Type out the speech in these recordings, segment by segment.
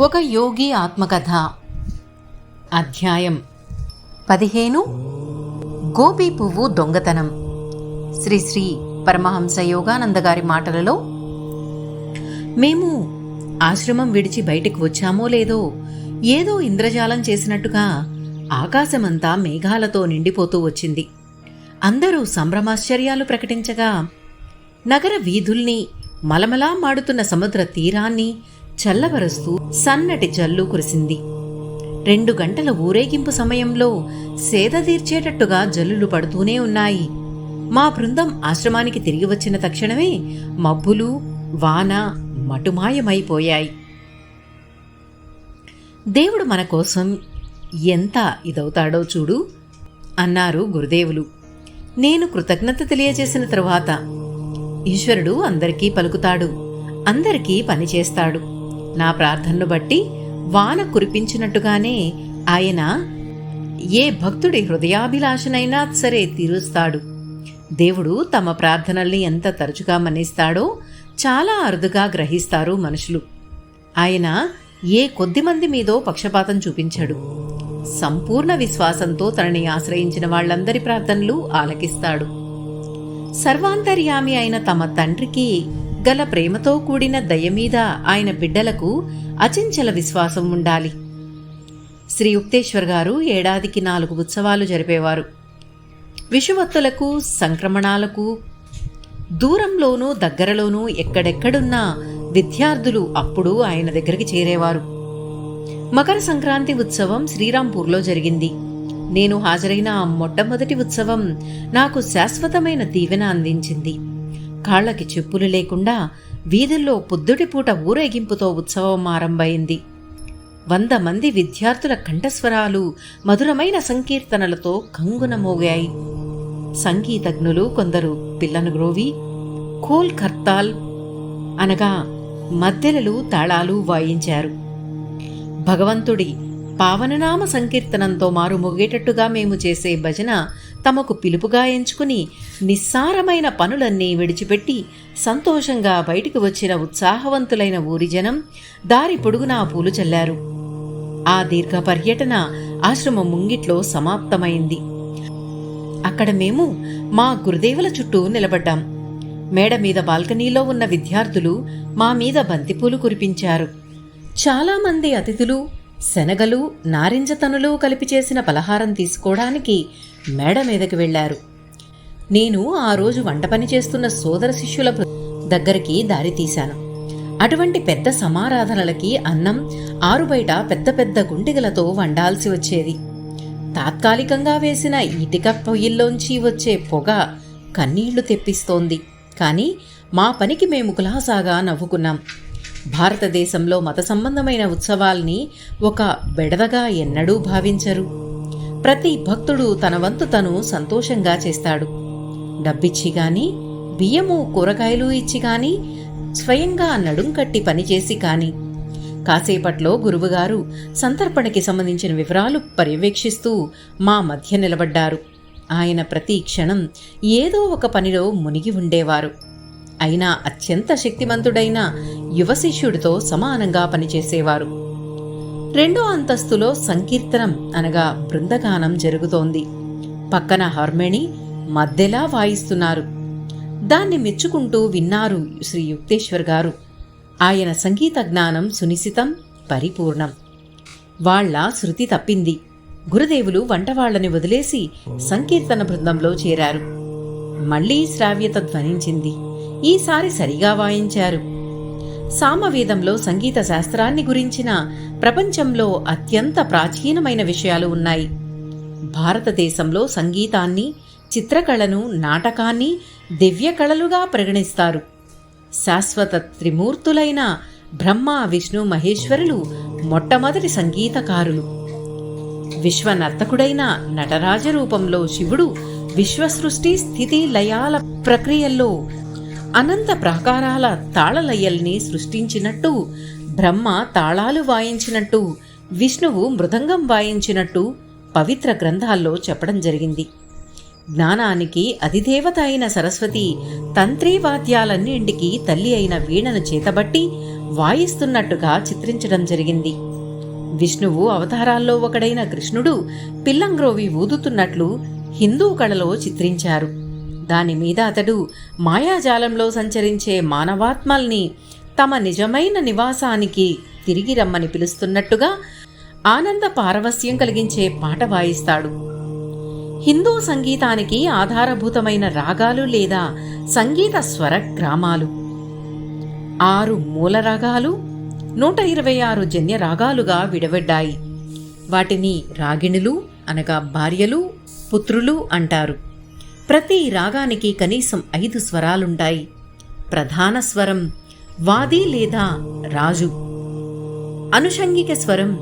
ఒక యోగి ఆత్మకథ. అధ్యాయం. పదిహేను. గోపి పువ్వు దొంగతనం. శ్రీ శ్రీ పరమహంస యోగానంద గారి మాటలలో మేము ఆశ్రమం విడిచి బయటకు వచ్చామో లేదో ఏదో ఇంద్రజాలం చేసినట్టుగా ఆకాశమంతా మేఘాలతో నిండిపోతూ వచ్చింది. అందరూ సంభ్రమాశ్చర్యాలు ప్రకటించగా నగర వీధుల్ని మలమలా మాడుతున్న సముద్ర తీరాన్ని చల్లబరుస్తూ సన్నటి జల్లు కురిసింది. రెండు గంటల ఊరేగింపు సమయంలో సేద తీర్చేటట్టుగా జల్లులు పడుతూనే ఉన్నాయి. మా బృందం ఆశ్రమానికి తిరిగి వచ్చిన తక్షణమే మబ్బులు వాన మటుమాయమైపోయాయి. దేవుడు మన కోసం ఎంత ఇదవుతాడో చూడు అన్నారు గురుదేవులు. నేను కృతజ్ఞత తెలియజేసిన తరువాత ఈశ్వరుడు అందరికీ పలుకుతాడు అందరికీ పనిచేస్తాడు నా ప్రార్థనను బట్టి వాన కురిపించినట్టుగానే ఆయన ఏ భక్తుడి హృదయాభిలాషనైనా సరే తీరుస్తాడు. దేవుడు తమ ప్రార్థనల్ని ఎంత తరచుగా మన్నిస్తాడో చాలా అరుదుగా గ్రహిస్తారు మనుషులు. ఆయన ఏ కొద్దిమంది మీదో పక్షపాతం చూపించాడు. సంపూర్ణ విశ్వాసంతో తనని ఆశ్రయించిన వాళ్ళందరి ప్రార్థనలు ఆలకిస్తాడు. సర్వాంతర్యామి అయిన తమ తండ్రికి గల ప్రేమతో కూడిన దయమీద ఆయన బిడ్డలకు అచంచల విశ్వాసం ఉండాలి. శ్రీ యుక్తేశ్వర్ గారు ఏడాదికి నాలుగు ఉత్సవాలు జరిపేవారు. విషువత్తులకు సంక్రమణాలకు దూరంలోనూ దగ్గరలోనూ ఎక్కడెక్కడున్నా విద్యార్థులు అప్పుడు ఆయన దగ్గరికి చేరేవారు. మకర సంక్రాంతి ఉత్సవం శ్రీరాంపూర్లో జరిగింది. నేను హాజరైన మొట్టమొదటి ఉత్సవం నాకు శాశ్వతమైన దీవెన అందించింది. కాళ్ళకి చెప్పులు లేకుండా వీధుల్లో పొద్దుటిపూట ఊరేగింపుతో ఉత్సవం ఆరంభమైంది. వంద మంది విద్యార్థుల కంఠస్వరాలు మధురమైన సంకీర్తనలతో కంగున మోగాయి సంగీతజ్ఞులు కొందరు పిల్లను గ్రోవి కోల్ కర్తాల్ అనగా మద్దెలలు తాళాలు వాయించారు. భగవంతుడి పావననామ సంకీర్తనంతో మారు మోగేటట్టుగా మేము చేసే భజన తమకు పిలుపుగా ఎంచుకుని నిస్సారమైన పనులన్నీ విడిచిపెట్టి సంతోషంగా బయటికి వచ్చిన ఉత్సాహవంతులైన ఊరి జనం దారి పొడుగునా పూలు చల్లారు. ఆ దీర్ఘ పర్యటన ఆశ్రమం ముంగిట్లో సమాప్తమైంది. అక్కడ మేము మా గురుదేవుల చుట్టూ నిలబడ్డాం. మేడ మీద బాల్కనీలో ఉన్న విద్యార్థులు మా మీద బంతిపూలు కురిపించారు. చాలామంది అతిథులు శనగలు నారింజ తనులు కలిపి చేసిన పలహారం తీసుకోవడానికి మేడ మీదకి వెళ్ళారు నేను ఆ రోజు వంట పని చేస్తున్న సోదర శిష్యుల దగ్గరికి దారి తీశాను. అటువంటి పెద్ద సమారాధనలకి అన్నం ఆరుబయట పెద్ద పెద్ద గుండిగలతో వండాల్సి వచ్చేది. తాత్కాలికంగా వేసిన ఇటుక పొయ్యిల్లోంచి వచ్చే పొగ కన్నీళ్ళు తెప్పిస్తోంది. కానీ మా పనికి మేము కులాసాగా నవ్వుకున్నాం. భారతదేశంలో మత సంబంధమైన ఉత్సవాల్ని ఒక బెడదగా ఎన్నడూ భావించరు. ప్రతి భక్తుడు తన వంతు తను సంతోషంగా చేస్తాడు. డబ్బిచ్చి గాని బియ్యము కూరగాయలు ఇచ్చి గాని స్వయంగా నడుం కట్టి పనిచేసి కాని కాసేపట్లో గురువుగారు సంతర్పణకి సంబంధించిన వివరాలు పర్యవేక్షిస్తూ మా మధ్య నిలబడ్డారు. ఆయన ప్రతి క్షణం ఏదో ఒక పనిలో మునిగి ఉండేవారు. అయినా అత్యంత శక్తిమంతుడైన యువ శిష్యుడితో సమానంగా పనిచేసేవారు. రెండో అంతస్తులో సంకీర్తనం అనగా బృందగానం జరుగుతోంది. పక్కన హార్మేణి మధ్యలా వాయిస్తున్నారు. దాన్ని మెచ్చుకుంటూ విన్నారు శ్రీ యుక్తేశ్వర్ గారు. ఆయన సంగీత జ్ఞానం సునిశితం పరిపూర్ణం. వాళ్ళ శృతి తప్పింది. గురుదేవులు వంటవాళ్ళని వదిలేసి సంకీర్తన బృందంలో చేరారు. మళ్ళీ శ్రావ్యత ధ్వనించింది. ఈసారి సరిగా వాయించారు. సామవేదంలో సంగీత శాస్త్రాన్ని గురించిన ప్రపంచంలో అత్యంత ప్రాచీనమైన విషయాలు ఉన్నాయి. భారతదేశంలో సంగీతాన్ని చిత్రకళను నాటకాన్ని దివ్య కళలుగా పరిగణిస్తారు. శాశ్వత త్రిమూర్తులైన బ్రహ్మ విష్ణు మహేశ్వరులు మొట్టమొదటి సంగీతకారులు. విశ్వనర్తకుడైన నటరాజ రూపంలో శివుడు విశ్వసృష్టి స్థితి లయాల ప్రక్రియల్లో అనంత ప్రాకారాల తాళలయల్ని సృష్టించినట్టు బ్రహ్మ తాళాలు వాయించినట్టు విష్ణువు మృదంగం వాయించినట్టు పవిత్ర గ్రంథాల్లో చెప్పడం జరిగింది. జ్ఞానానికి అధిదేవత అయిన సరస్వతి తంత్రీ వాద్యాలన్నింటికి తల్లి అయిన వీణను చేతబట్టి వాయిస్తున్నట్టుగా చిత్రించడం జరిగింది. విష్ణువు అవతారాల్లో ఒకడైన కృష్ణుడు పిల్లంగ్రోవి ఊదుతున్నట్లు హిందూ కళలో చిత్రించారు. దానిమీద అతడు మాయాజాలంలో సంచరించే మానవాత్మల్ని తమ నిజమైన నివాసానికి తిరిగి రమ్మని పిలుస్తున్నట్టుగా ఆనంద పారవస్యం కలిగించే పాట వాయిస్తాడు. హిందూ సంగీతానికి ఆధారభూతమైన రాగాలు లేదా సంగీత స్వర గ్రామాలు. ఆరు మూల రాగాలు నూట ఇరవై ఆరు జన్య రాగాలుగా విడబడ్డాయి వాటిని రాగిణులు అనగా భార్యలు పుత్రులు అంటారు. ప్రతి రాగానికి కనీసం ఐదు స్వరాలుంటాయి ప్రధాన స్వరం వాది లేదా రాజు అనుషంగిక స్వరం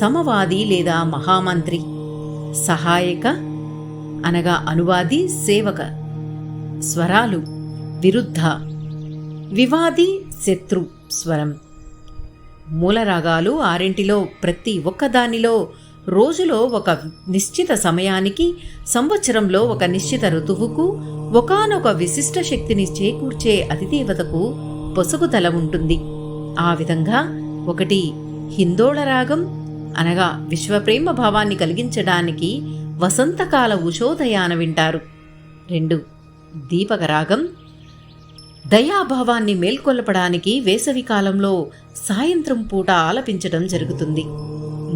సమవాది లేదా మహామంత్రి సహాయక అనగా అనువాది సేవక. స్వరాలు విరుద్ధ వివాది శత్రు స్వరం. మూలరాగాలు ఆరింటిలో ప్రతి ఒక్కదానిలో రోజులో ఒక నిశ్చిత సమయానికి సంవత్సరంలో ఒక నిశ్చిత ఋతువుకు ఒకానొక విశిష్ట శక్తిని చేకూర్చే అతిదేవతకు పొసగుతల ఉంటుంది. ఆ విధంగా ఒకటి హిందోళ రాగం అనగా విశ్వప్రేమ భావాన్ని కలిగించడానికి వసంతకాల ఉషోదయాన వింటారు. రెండు దీపక రాగం దయాభావాన్ని మేల్కొల్పడానికి వేసవికాలంలో సాయంత్రం పూట ఆలపించడం జరుగుతుంది.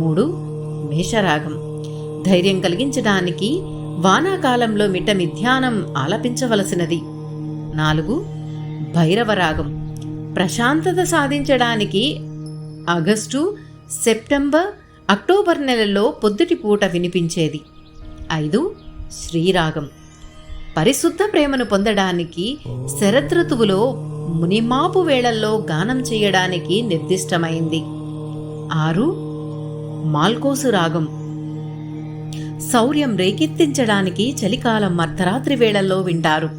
మూడు మేషరాగం. ధైర్యం కలిగించడానికి వానాకాలంలో మిట్ట మిథ్యానం ఆలపించవలసినది. నాలుగు భైరవరాగం. ప్రశాంతత సాధించడానికి ఆగస్టు సెప్టెంబర్ అక్టోబర్ నెలల్లో పొద్దుటి పూట వినిపించేది. ఐదు శ్రీరాగం. పరిశుద్ధ ప్రేమను పొందడానికి శరదృతువులో మునిమాపు వేళల్లో గానం చేయడానికి నిర్దిష్టమైంది. ఆరు మాల్కోసు రాగం. శౌర్యం రేకెత్తించడానికి చలికాలం అర్ధరాత్రి వేళల్లో వింటారు.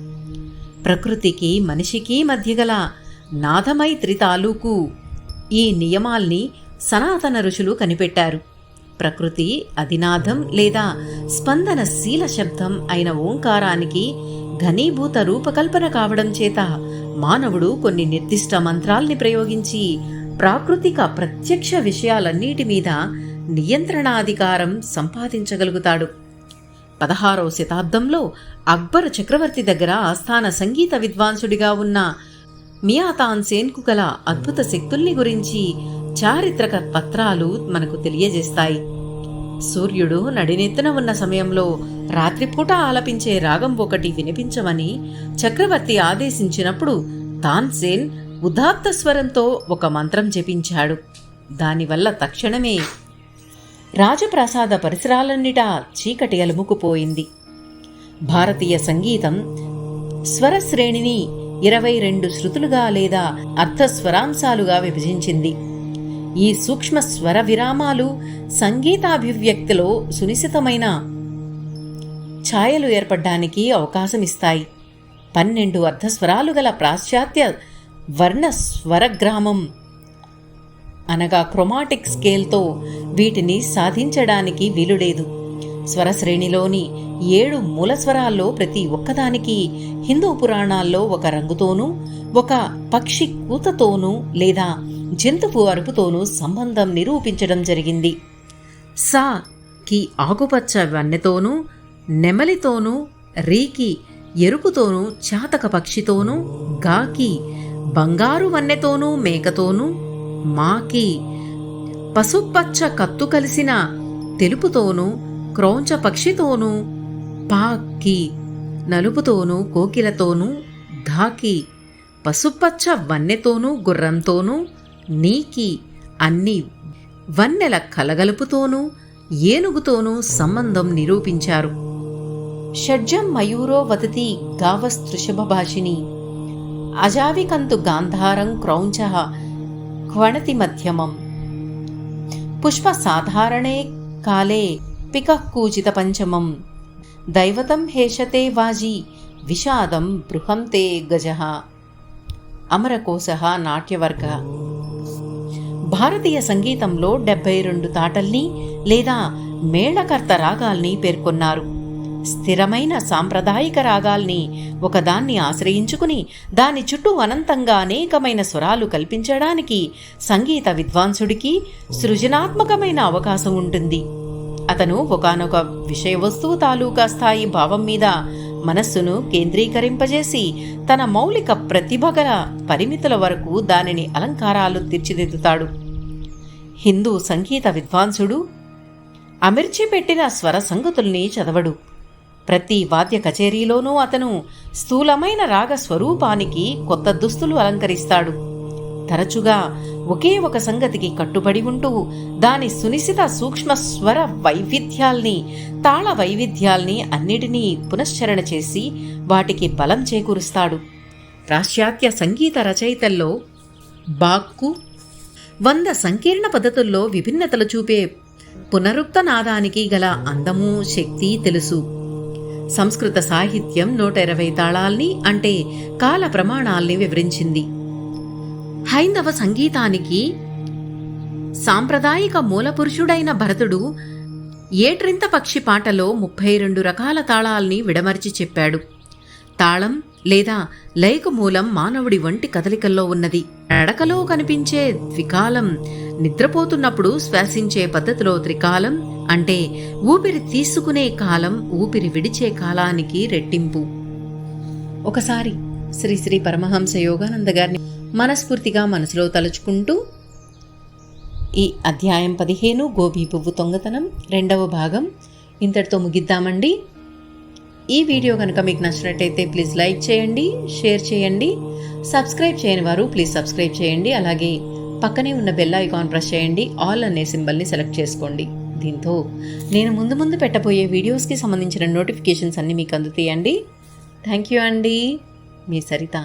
ప్రకృతికి మనిషికి మధ్య గల నాదమైత్రి తాలూకు ఈ నియమాల్ని సనాతన ఋషులు కనిపెట్టారు. ప్రకృతి అధినాథం లేదా స్పందన శీల శబ్దం అయిన ఓంకారానికి ఘనీభూత రూపకల్పన కావడం చేత మానవుడు కొన్ని నిర్దిష్ట మంత్రాల్ని ప్రయోగించి ప్రాకృతిక ప్రత్యక్ష విషయాలన్నిటి మీద నియంత్రణాధికారం సంపాదించగలుగుతాడు. పదహారవ శతాబ్దంలో అక్బర్ చక్రవర్తి దగ్గర ఆస్థాన సంగీత విద్వాంసుడిగా ఉన్న మియాతాన్సేన్కు గల అద్భుత శక్తుల్ని గురించి చారిత్రక పత్రాలు మనకు తెలియజేస్తాయి. సూర్యుడు నడినెత్తున ఉన్న సమయంలో రాత్రిపూట ఆలపించే రాగం ఒకటి వినిపించమని చక్రవర్తి ఆదేశించినప్పుడు తాన్సేన్ ఉదాత్త స్వరంతో ఒక మంత్రం జపించాడు. దానివల్ల తక్షణమే రాజప్రాసాద పరిసరాలన్నిటా చీకటి అలుముకుపోయింది. భారతీయ సంగీతం స్వరశ్రేణిని ఇరవై రెండు శృతులుగా లేదా అర్ధస్వరాంశాలుగా విభజించింది. ఈ సూక్ష్మ స్వర విరామాలు సంగీతాభివ్యక్తిలో సునిశితమైన ఛాయలు ఏర్పడడానికి అవకాశమిస్తాయి. పన్నెండు అర్ధస్వరాలు గల పాశ్చాత్య వర్ణ స్వరగ్రామం అనగా క్రొమాటిక్ స్కేల్తో వీటిని సాధించడానికి వీలులేదు. స్వరశ్రేణిలోని ఏడు మూల స్వరాల్లో ప్రతి ఒక్కదానికి హిందూ పురాణాల్లో ఒక రంగుతోనూ ఒక పక్షి కూతతోనూ లేదా జంతువు అరుపుతోనూ సంబంధం నిరూపించడం జరిగింది. సా కి ఆకుపచ్చ వన్నెతోనూ నెమలితోనూ రీకి ఎరుపుతోనూ చాతక పక్షితోనూ గాకి బంగారు వన్నెతోనూ మేకతోనూ మాకి పసుపచ్చ కత్తు కలిసిన తెలుపుతోనూ క్రౌంచ పక్షితోనూ పాకి నలుపుతోనూ కోకిలతోనూ ధాకి పసుపచ్చ వన్నెతోనూ గుర్రంతోనూ నీకి అన్ని వన్నెల కలగలుపుతోనూ ఏనుగుతోనూ సంబంధం నిరూపించారు. షడ్జం మయూరో వదతి గావస్తృషభభాషిని అజావికంతు గాంధారం క్రౌంచ క్వణతి మధ్యమం. పుష్ప సాధారణే కాలే कूजितपञ्चमम् दैवतं పంచమం. దైవతం హేషతే వాజీ విషాదం బృహంతే గజ. అమరకోశ నాట్యవర్గ. భారతీయ సంగీతంలో డెబ్బై రెండు తాటల్ని లేదా మేళకర్త రాగాల్ని పేర్కొన్నారు. స్థిరమైన సాంప్రదాయిక రాగాల్ని ఒకదాన్ని ఆశ్రయించుకుని దాని చుట్టూ అనంతంగా అనేకమైన స్వరాలు కల్పించడానికి సంగీత విద్వాంసుడికి సృజనాత్మకమైన అవకాశం ఉంటుంది. అతను ఒకనొక విషయ వస్తువు తాలూకా స్థాయి భావం మీద మనస్సును కేంద్రీకరింపజేసి తన మౌలిక ప్రతిభ గల పరిమితుల వరకు దానిని అలంకారాలు తీర్చిదిద్దుతాడు. హిందూ సంగీత విద్వాంసుడు అమిర్చిపెట్టిన స్వర సంగతుల్ని చదవడు. ప్రతి వాద్య కచేరీలోనూ అతను స్థూలమైన రాగ స్వరూపానికి కొత్త దుస్తులు అలంకరిస్తాడు. తరచుగా ఒకే ఒక సంగతికి కట్టుబడి ఉంటూ దాని సునిశిత సూక్ష్మ స్వర వైవిధ్యాల్ని తాళ వైవిధ్యాల్ని అన్నిటినీ పునశ్చరణ చేసి వాటికి బలం చేకూరుస్తాడు. పాశ్చాత్య సంగీత రచయితల్లో బాక్కు వంద సంకీర్ణ పద్ధతుల్లో విభిన్నతలు చూపే పునరుక్త నాదానికి గల అందము శక్తి తెలుసు. సంస్కృత సాహిత్యం నూట ఇరవై తాళాల్ని అంటే కాల ప్రమాణాల్ని వివరించింది. హైందవ సంగీతానికి సాంప్రదాయిక మూలపురుషుడైన భరతుడు ఏట్రింత పక్షి పాటలో ముప్పై రెండు రకాల తాళాల్ని విడమర్చి చెప్పాడు. తాళం లేదా లైక మూలం మానవుడి వంటి కదలికల్లో ఉన్నది. నడకలో కనిపించే ద్వికాలం నిద్రపోతున్నప్పుడు శ్వాసించే పద్ధతిలో త్రికాలం అంటే ఊపిరి తీసుకునే కాలం ఊపిరి విడిచే కాలానికి రెట్టింపు. ఒకసారి శ్రీ శ్రీ పరమహంస యోగానంద గారిని మనస్ఫూర్తిగా మనసులో తలుచుకుంటూ ఈ అధ్యాయం పదిహేను గోబీ పువ్వు తొంగతనం రెండవ భాగం ఇంతటితో ముగిద్దామండి. ఈ వీడియో కనుక మీకు నచ్చినట్టయితే ప్లీజ్ లైక్ చేయండి షేర్ చేయండి సబ్స్క్రైబ్ చేయని వారు ప్లీజ్ సబ్స్క్రైబ్ చేయండి అలాగే పక్కనే ఉన్న బెల్ ఐకాన్ ప్రెస్ చేయండి ఆల్ అనే సింబల్ని సెలెక్ట్ చేసుకోండి. దీంతో నేను ముందు ముందు పెట్టబోయే వీడియోస్కి సంబంధించిన నోటిఫికేషన్స్ అన్నీ మీకు అందుతాయండి. థ్యాంక్ యూ అండి. మీ సరిత.